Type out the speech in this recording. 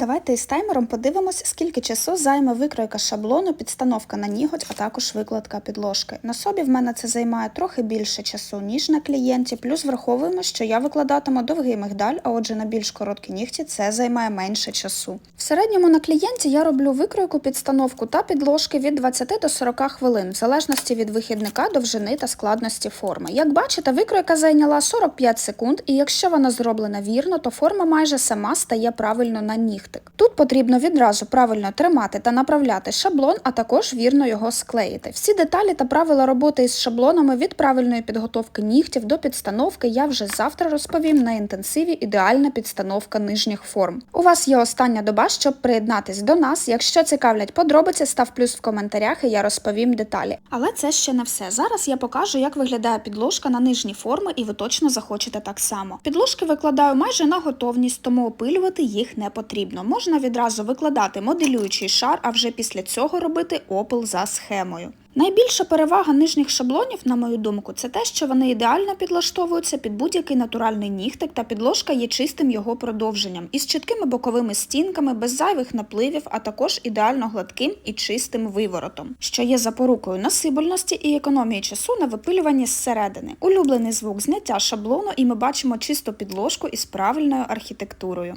Давайте із таймером подивимось, скільки часу займе викройка шаблону, підстановка на ніготь, а також викладка підложки. На собі в мене це займає трохи більше часу, ніж на клієнті, плюс враховуємо, що я викладатиму довгий мигдаль, а отже на більш короткі нігті це займає менше часу. В середньому на клієнті я роблю викройку, підстановку та підложки від 20 до 40 хвилин, в залежності від вихідника, довжини та складності форми. Як бачите, викройка зайняла 45 секунд, і якщо вона зроблена вірно, то форма майже сама стає правильно на нігтик. Тут потрібно відразу правильно тримати та направляти шаблон, а також вірно його склеїти. Всі деталі та правила роботи із шаблонами від правильної підготовки нігтів до підстановки я вже завтра розповім на інтенсиві ідеальна підстановка нижніх форм. У вас є остання доба, щоб приєднатись до нас. Якщо цікавлять подробиці, став плюс в коментарях і я розповім деталі. Але це ще не все. Зараз я покажу, як виглядає підложка на нижні форми, і ви точно захочете так само. Підложки викладаю майже на готовність, тому опилювати їх не потрібно. Можна відразу викладати моделюючий шар, а вже після цього робити опил за схемою. Найбільша перевага нижніх шаблонів, на мою думку, це те, що вони ідеально підлаштовуються під будь-який натуральний нігтик, та підложка є чистим його продовженням, із чіткими боковими стінками, без зайвих напливів, а також ідеально гладким і чистим виворотом, що є запорукою насибельності і економії часу на випилюванні зсередини. Улюблений звук зняття шаблону, і ми бачимо чисту підложку із правильною архітектурою.